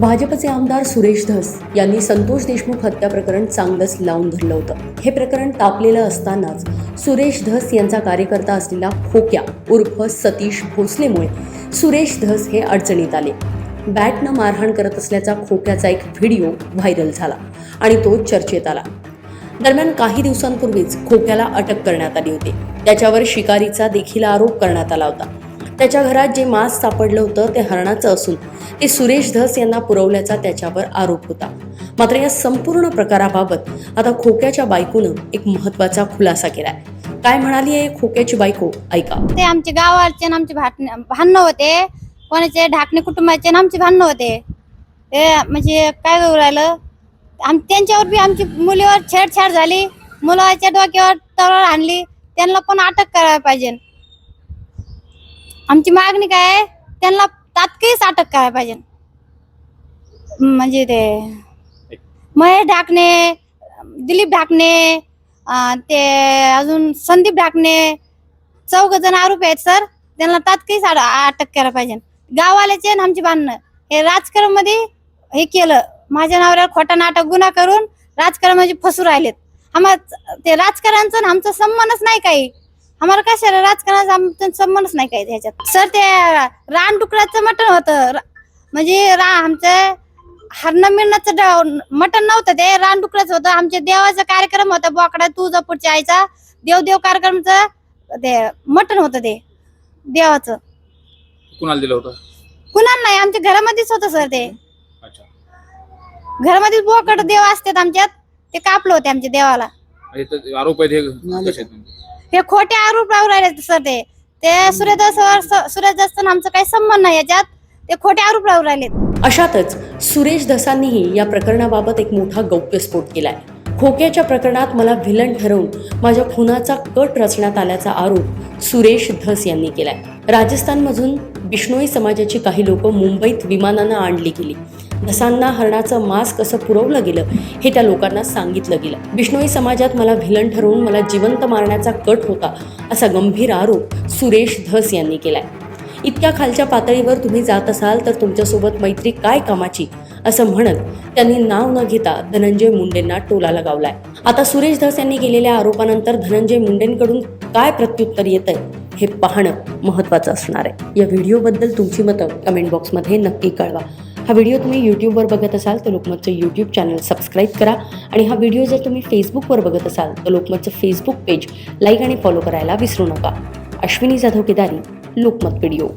भाजपचे आमदार सुरेश धस यांनी संतोष देशमुख हत्या प्रकरण चांगलंच लावून धरलं होतं. हे प्रकरण तापलेलं असतानाच सुरेश धस यांचा कार्यकर्ता असलेला खोक्या उर्फ सतीश भोसलेमुळे सुरेश धस हे अडचणीत आले. बॅटनं मारहाण करत असल्याचा खोक्याचा एक व्हिडिओ व्हायरल झाला आणि तो चर्चेत आला. दरम्यान काही दिवसांपूर्वीच खोक्याला अटक करण्यात आली होती. त्याच्यावर शिकारीचा देखील आरोप करण्यात आला होता. त्याच्या घरात जे मांस सापडलं होतं ते हरणाचं असून ते सुरेश धस यांना पुरवल्याचा त्याच्यावर आरोप होता. मात्र या संपूर्ण प्रकाराबाबत आता खोक्याच्या बायकोनं एक महत्त्वाचा खुलासा केलाय. काय म्हणाली आहे खोक्याची बायको? ऐका. ते आमचे गावाचे आणि आमचे भाटणे भांडणं होते. कोणाचे ढाकणे कुटुंबाचे आणि आमचे भांडणं होते. ते म्हणजे काय करू राहिलं? आम त्यांच्यावर बी आमची मुलीवर छेडछाड झाली. मुलाच्या डोक्यावर तलवार आणली. त्यांना पण अटक करायला पाहिजे. आमची मागणी काय त्यांना तात्काळीच अटक करायला पाहिजे. म्हणजे ते महेश ढाकणे दिलीप ढाकणे ते अजून संदीप ढाकणे चौघ जण आरोपी आहेत सर. त्यांना तात्काळीच अटक करायला पाहिजे. गाववाल्याचे आणि आमची बांधणं हे राजकारणमध्ये हे केलं. माझ्या नावावर खोटा नाटक गुन्हा करून राजकारण म्हणजे फसू राहिलेत. आम्हाला ते राजकारणाचं आणि आमचा संबंधच नाही काही. आम्हाला कशाला? राजकारणाचा आमचा संबंधच नाही काही ह्याच्यात. सर ते रानडुकराचं मटण होतं. र- म्हणजे रा आमचं हरण मिळण्याचं ड- मटण नव्हतं ते रानडुकराचं होतं. आमच्या देवाचा कार्यक्रम होता बोकडा तुळजापूरच्या आईचा. देवदेव कार्यक्रमचं ते मटण होतं ते देवाचं. कुणाला दिलं होतं? कुणाला नाही आमच्या घरामध्येच होतं सर ते. अच्छा. घरामध्ये बोकड देव असतात आमच्यात ते कापलं होते आमच्या देवाला. म्हणजे ते आरोप आहेत हे कसे आहेत? हे खोटे आरोप राहू राहिले सर ते. ते सूर्यदास सूर्यदास आमचा काही संबंध नाही याच्यात ते खोटे आरोप लावून राहिलेत अशातच सुरेश धसांनीही या प्रकरणाबाबत एक मोठा गौप्यस्फोट केलाय. खोक्याच्या प्रकरणात मला व्हिलन ठरवून माझ्या खुनाचा कट रचण्यात आल्याचा आरोप सुरेश धस यांनी केलाय. राजस्थानमधून बिष्णोई समाजाची काही लोक मुंबईत विमानानं आणली गेली. धसांना हरणाचं मांस कसं पुरवलं गेलं हे त्या लोकांना सांगितलं गेलं. बिष्णोई समाजात मला व्हिलन ठरवून मला जिवंत मारण्याचा कट होता असा गंभीर आरोप सुरेश धस यांनी केलाय. इतक्या खालच्या पातळीवर तुम्ही जात असाल तर तुमच्यासोबत मैत्री काय कामाची? असं म्हणत त्यांनी नाव न घेता धनंजय मुंडेंना टोला लगावलाय. आता सुरेश धस यांनी केलेल्या आरोपानंतर धनंजय मुंडेंकडून काय प्रत्युत्तर येत आहे हे पाहणं महत्त्वाचं असणार आहे. या व्हिडिओबद्दल तुमची मतं कमेंट बॉक्समध्ये नक्की कळवा. हा व्हिडिओ तुम्ही यूट्यूबवर बघत असाल तर लोकमतचं यूट्यूब चॅनल सबस्क्राईब करा. आणि हा व्हिडिओ जर तुम्ही फेसबुकवर बघत असाल तर लोकमतचं फेसबुक पेज लाईक आणि फॉलो करायला विसरू नका. अश्विनी जाधव केदारी लोकमत व्हिडिओ